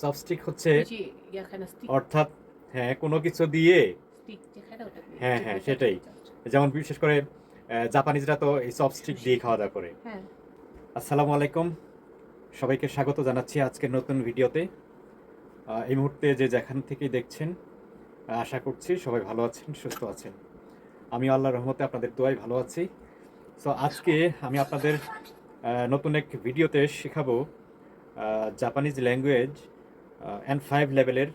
Chopstick হচ্ছে অর্থাৎ হ্যাঁ কোনো কিছু দিয়ে হ্যাঁ, হ্যাঁ, সেটাই। যেমন বিশেষ করে জাপানিজরা তো এই চপস্টিক দিয়ে খাওয়া দাওয়া করে। হ্যাঁ। আসসালামু আলাইকুম। সবাইকে স্বাগত জানাচ্ছি আজকের নতুন ভিডিওতে। এই মুহূর্তে যে যেখান থেকেই দেখছেন আশা করছি সবাই ভালো আছেন সুস্থ আছেন। আমি আল্লাহর রহমতে আপনাদের দোয়াই ভালো আছি। সো আজকে আমি আপনাদের নতুন এক ভিডিওতে শেখাবো জাপানিজ ল্যাঙ্গুয়েজ অ্যান্ড ফাইভ লেভেলের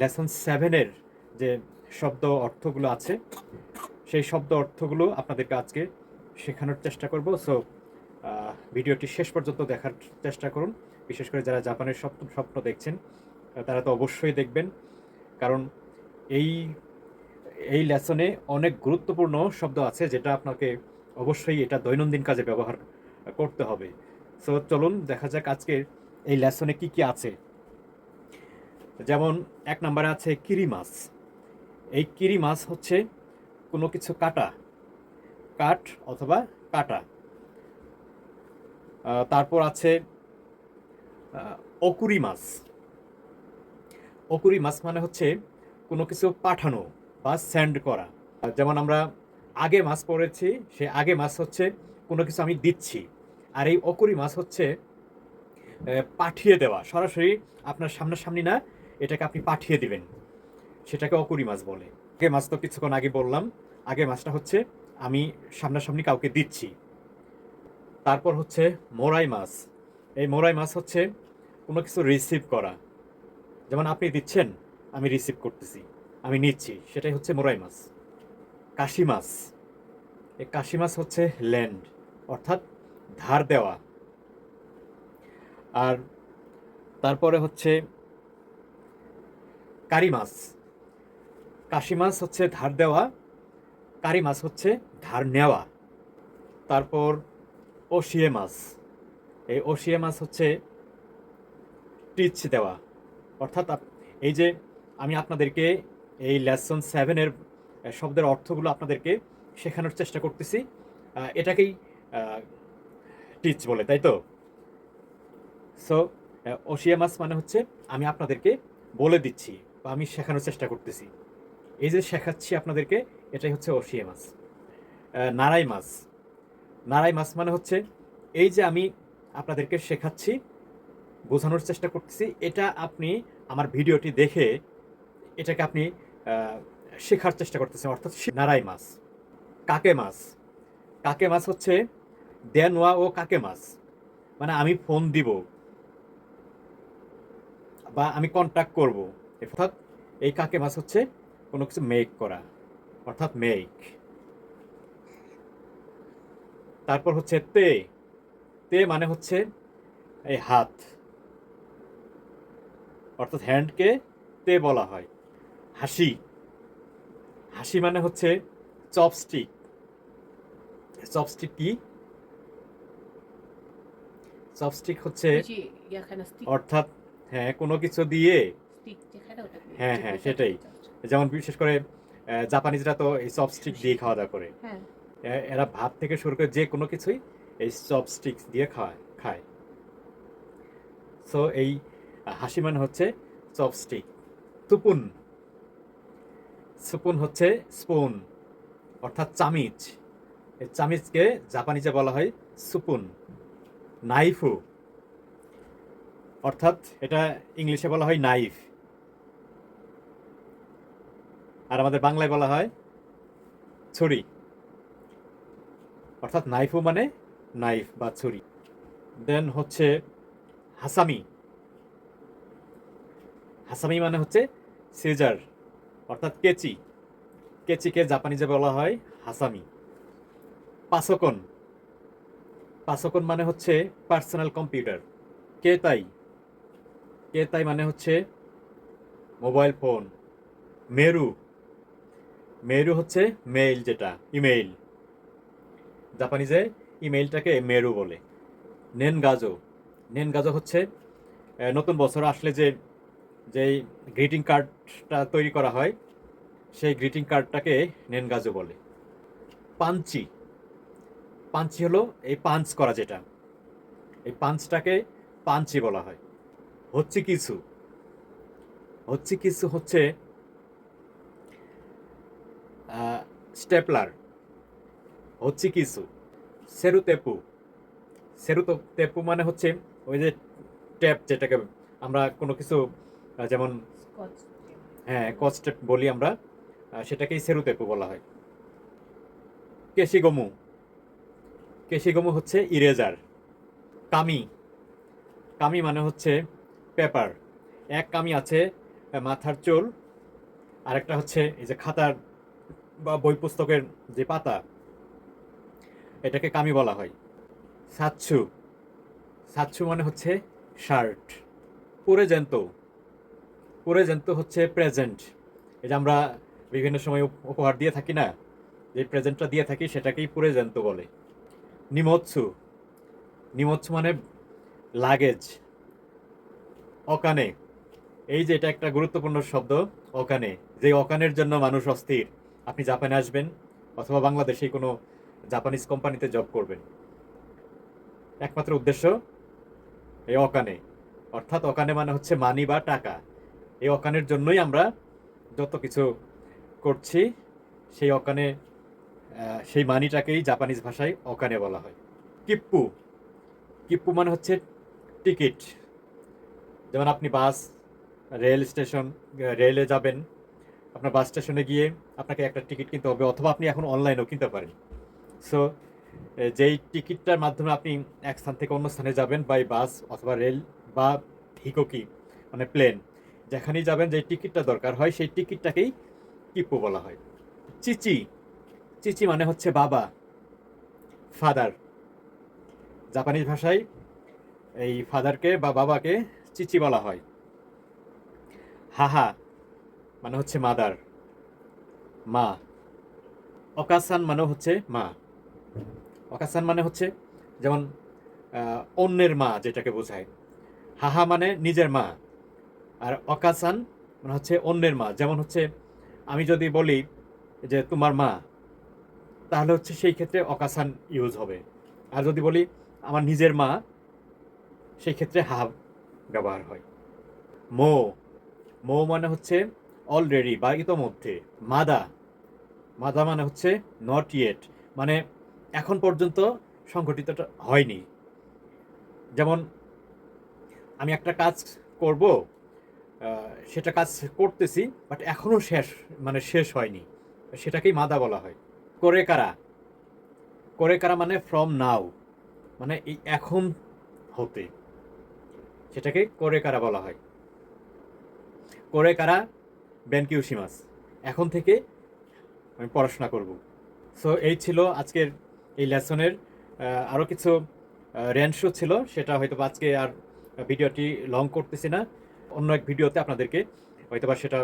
লেসন সেভেনের যে শব্দ অর্থগুলো আছে, সেই শব্দ অর্থগুলো আপনাদেরকে আজকে শেখানোর চেষ্টা করব। সো ভিডিওটি শেষ পর্যন্ত দেখার চেষ্টা করুন। বিশেষ করে যারা জাপানের স্বপ্ন স্বপ্ন দেখছেন তারা তো অবশ্যই দেখবেন। কারণ এই এই লেসনে অনেক গুরুত্বপূর্ণ শব্দ আছে যেটা আপনাকে অবশ্যই এটা দৈনন্দিন কাজে ব্যবহার করতে হবে। সো চলুন দেখা যাক আজকে এই লেসনে কি কি আছে। যেমন এক নম্বরে আছে কিরি মাছ। এই কিরি মাছ হচ্ছে কোনো কিছু কাটা, কাঠ অথবা কাটা। তারপর আছে অকুরি মাছ। অকুরি মাছ মানে হচ্ছে কোনো কিছু পাঠানো বা স্যান্ড করা। যেমন আমরা আগে মাছ পড়েছি সে আগে মাছ হচ্ছে কোনো কিছু আমি দিচ্ছি। আর এই অকুরি মাছ হচ্ছে পাঠিয়ে দেওয়া। সরাসরি আপনার সামনাসামনি না এটাকে আপনি পাঠিয়ে দিবেন। সেটাকে অকুরি মাছ বলে। আগে মাছ তো কিছুক্ষণ আগে বললাম। আগে মাছটা হচ্ছে আমি সামনাসামনি কাউকে দিচ্ছি। তারপর হচ্ছে মোরাই মাছ। এই মোরাই মাছ হচ্ছে কোনো কিছু রিসিভ করা। যেমন আপনি দিচ্ছেন, আমি রিসিভ করতেছি, আমি নিচ্ছি, সেটাই হচ্ছে মোরাই মাছ। কাশি মাছ। এই কাশি মাছ হচ্ছে ল্যান্ড অর্থাৎ ধার দেওয়া। আর তারপরে হচ্ছে কারি মাছ কাশি মাছ হচ্ছে ধার দেওয়া কারি মাছ হচ্ছে ধার নেওয়া। তারপর ওশিয়ে মাছ এই ওশিয়ে মাছ হচ্ছে টিচ দেওয়া। অর্থাৎ এই যে আমি আপনাদেরকে এই লেসন সেভেনের শব্দের অর্থগুলো আপনাদেরকে শেখানোর চেষ্টা করতেছি। এটাকেই টিচ বলে, তাই তো? সো ওশিয়া মাছ মানে হচ্ছে আমি আপনাদেরকে বলে দিচ্ছি। বা আমি শেখানোর চেষ্টা করতেছি। এই যে শেখাচ্ছি আপনাদেরকে, এটাই হচ্ছে ওশিয়া মাছ। নারাই মাছ। নারাই মাছ মানে হচ্ছে এই যে আমি আপনাদেরকে শেখাচ্ছি, বোঝানোর চেষ্টা করতেছি, এটা আপনি আমার ভিডিওটি দেখে এটাকে আপনি শেখার চেষ্টা করতেছেন। অর্থাৎ নারাই মাছ। কাকে মাছ? কাকে মাছ হচ্ছে দেনওয়া ও কাকে মাছ? মানে আমি ফোন দিব বা আমি কন্ট্যাক্ট করব। অর্থাৎ এই কাকে মাছ হচ্ছে? কোনো কিছু মেক করা। অর্থাৎ মেক তারপর হচ্ছে তে। তে মানে হচ্ছে এই হাত। অর্থাৎ হ্যান্ডকে তে বলা হয়। হাসি। হাসি মানে হচ্ছে চপস্টিক চপস্টিক কি? চপস্টিক হচ্ছে অর্থাৎ হ্যাঁ কোনো কিছু দিয়ে যেখানে ওটা হ্যাঁ, হ্যাঁ, সেটাই। যেমন বিশেষ করে জাপানিজরা তো এই চপস্টিক দিয়ে খাওয়া দাওয়া করে। হ্যাঁ। এরা ভাত থেকে শুরু করে যে কোনো কিছুই এই চপস্টিক দিয়ে খায় খায়। সো এই হাসি মানে হচ্ছে চপস্টিক সুপুন সুপুন হচ্ছে স্পুন অর্থাৎ চামিচ। এই চামিচকে জাপানিজে বলা হয় সুপুন নাইফু। অর্থাৎ এটা ইংলিশে বলা হয় নাইফ আর আমাদের বাংলায় বলা হয় ছুরি। অর্থাৎ নাইফও মানে নাইফ বা ছুরি। দেন হচ্ছে হাসামি। হাসামি মানে হচ্ছে সিজার, অর্থাৎ কেচি। কেচিকে জাপানিজে বলা হয় হাসামি। পাসকন। পাসকন মানে হচ্ছে পার্সোনাল কম্পিউটার। কেতাই। কেতাই মানে হচ্ছে মোবাইল ফোন। মেরু। মেরু হচ্ছে মেইল যেটা, ইমেইল। জাপানিজে ইমেইলটাকে মেরু বলে। নেনগাজো। নেনগাজো হচ্ছে নতুন বছর আসলে যে, যেই গ্রিটিং কার্ডটা তৈরি করা হয়, সেই গ্রিটিং কার্ডটাকে নেনগাজো বলে। পাঞ্চি। পাঞ্চি হলো এই পাঞ্চ করা যেটা। এই পাঞ্চটাকে পাঞ্চি বলা হয়। হচ্ছে কিছু হচ্ছে কিছু হচ্ছে স্টেপলার হচ্ছে কিছু সেরু সেরুতেপু সেরুতো তেপু মানে হচ্ছে ওই যে ট্যাপ যেটাকে আমরা কোনো কিছু যেমন হ্যাঁ কচ টেপ বলি আমরা সেটাকেই সেরুতেপু বলা হয়। কেশিগমু। কেশিগমু হচ্ছে ইরেজার কামি। কামি মানে হচ্ছে পেপার। এক কামি আছে মাথার চুল আরেকটা হচ্ছে এই যে খাতার বা বই পুস্তকের যে পাতা, এটাকে কামি বলা হয়। সাচ্ছু। সাচ্ছু মানে হচ্ছে শার্ট। পরে জ্যান্ত পরে জ্যান্ত হচ্ছে প্রেজেন্ট। যে আমরা বিভিন্ন সময় উপ- উপহার দিয়ে থাকি না, যে প্রেজেন্টটা দিয়ে থাকি সেটাকেই পরে জ্যান্ত বলে। নিমৎসু। নিমৎসু মানে লাগেজ। অকানে। এই যে এটা একটা গুরুত্বপূর্ণ শব্দ, অকানে। যে অকানের জন্য মানুষ অস্থির। আপনি জাপানে আসবেন অথবা বাংলাদেশে কোনো জাপানিজ কোম্পানিতে জব করবেন। একমাত্র উদ্দেশ্য এই অকানে, অর্থাৎ অকানে মানে হচ্ছে মানি বা টাকা। এই অকানের জন্যই আমরা যত কিছু করছি, সেই অকানে সেই মানিটাকেই জাপানিজ ভাষায় অকানে বলা হয়। কিপ্পু কিপ্পু মানে হচ্ছে টিকিট যেমন আপনি বাস রেল স্টেশন রেলে যাবেন আপনার বাস স্টেশনে গিয়ে আপনাকে একটা টিকিট কিনতে হবে, অথবা আপনি এখন অনলাইনেও কিনতে পারেন। সো যেই টিকিটটার মাধ্যমে আপনি এক স্থান থেকে অন্য স্থানে যাবেন বাই বাস অথবা রেল বা হিকোকি মানে প্লেন যেখানেই যাবেন যে টিকিটটা দরকার হয়, সেই টিকিটটাকেই কিপ্পু বলা হয়। চিচি চিচি মানে হচ্ছে বাবা ফাদার জাপানিজ ভাষায় এই ফাদারকে বা বাবাকে চিচি বলা হয়। হাহা মানে হচ্ছে মাদার। মা। অকাসান মানে হচ্ছে মা। অকাসান মানে হচ্ছে যেমন অন্যের মা যেটাকে বোঝায়। হাহা মানে নিজের মা। আর অকাসান মানে হচ্ছে অন্যের মা। যেমন হচ্ছে, আমি যদি বলি যে তোমার মা, তাহলে হচ্ছে সেই ক্ষেত্রে অকাসান ইউজ হবে। আর যদি বলি, আমার নিজের মা, সেই ক্ষেত্রে হাহা ব্যবহার হয়। মো। মো মানে হচ্ছে অলরেডি বা ইতোমধ্যে মাদা। মাদা মানে হচ্ছে নট ইয়েট মানে এখন পর্যন্ত সংগঠিতটা হয়নি। যেমন আমি একটা কাজ করব সেটা কাজ করতেছি বাট এখনও শেষ মানে শেষ হয়নি। সেটাকেই মাদা বলা হয়। করে কারা করে কারা মানে ফ্রম নাও মানে এই এখন হতে। সেটাকে করে কারা বলা হয়। করে কারা বেনকিউসিমাস এখন থেকে আমি পড়াশোনা করব। সো এই ছিল আজকের এই লেসনের আরও কিছু র্যান্ডশো ছিল, সেটা হয়তো আজকে আর ভিডিওটি লং করতেছি না। অন্য এক ভিডিওতে আপনাদেরকে হয়তো বা সেটা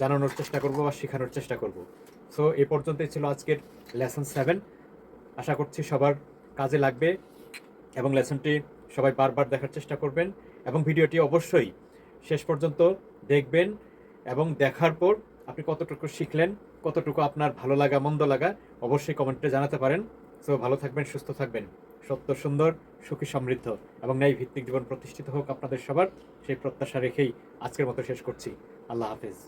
জানানোর চেষ্টা করব বা শেখানোর চেষ্টা করব। সো এ পর্যন্তই ছিল আজকের লেসন সেভেন। আশা করছি সবার কাজে লাগবে এবং লেসনটি সবাই বারবার দেখার চেষ্টা করবেন এবং ভিডিওটি অবশ্যই শেষ পর্যন্ত দেখবেন। এবং দেখার পর আপনি কতটুকু শিখলেন, কতটুকু আপনার ভালো লাগা, মন্দ লাগা, অবশ্যই কমেন্টে জানাতে পারেন। সো ভালো থাকবেন, সুস্থ থাকবেন। সত্য, সুন্দর, সুখী, সমৃদ্ধ এবং ন্যায় ভিত্তিক জীবন প্রতিষ্ঠিত হোক আপনাদের সবার, সেই প্রত্যাশা রেখেই আজকের মতো শেষ করছি। আল্লাহ হাফেজ।